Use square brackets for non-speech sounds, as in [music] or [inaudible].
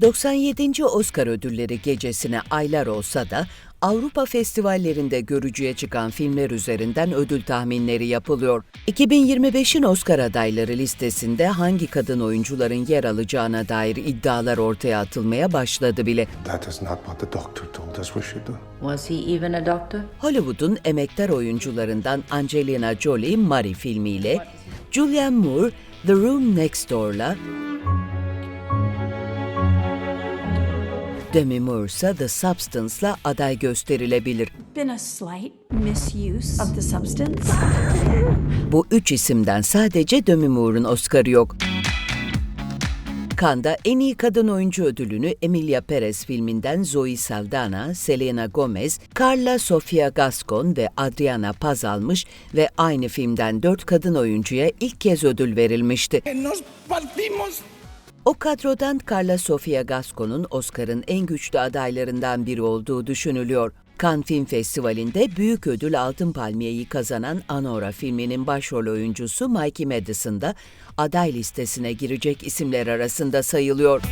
97. Oscar ödülleri gecesine aylar olsa da Avrupa festivallerinde görücüye çıkan filmler üzerinden ödül tahminleri yapılıyor. 2025'in Oscar adayları listesinde hangi kadın oyuncuların yer alacağına dair iddialar ortaya atılmaya başladı bile. That is not what the doctor told us we should do. Was he even a doctor? Hollywood'un emektar oyuncularından Angelina Jolie Marie filmiyle, Julianne Moore The Room Next Door'la, Demi Moore ise The Substance'la aday gösterilebilir. been a slight misuse of the substance. [laughs] Bu üç isimden sadece Demi Moore'un Oscar'ı yok. Cannes'da en iyi kadın oyuncu ödülünü Emilia Perez filminden Zoe Saldana, Selena Gomez, Carla Sofia Gascon ve Adriana Paz almış ve aynı filmden dört kadın oyuncuya ilk kez ödül verilmişti. Nos partimos O kadrodan Carla Sofia Gascon'un Oscar'ın en güçlü adaylarından biri olduğu düşünülüyor. Cannes Film Festivali'nde büyük ödül Altın Palmiye'yi kazanan Anora filminin başrol oyuncusu Mikey Madison da aday listesine girecek isimler arasında sayılıyor.